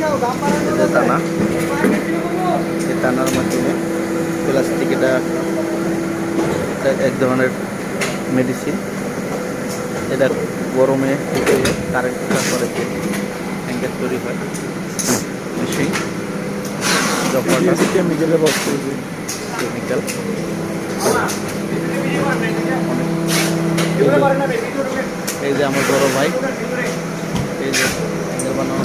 যে টানা এই টানার মাধ্যমে প্লাস্টিক এটা এটা এক ধরনের মেডিসিন এটা গরমে কারেন্ট করে যে হ্যাঙ্গার তৈরি হয়। জপাটা কেমিক্যালে কেমিক্যাল এই যে আমার বড় ভাই এই যে বানানো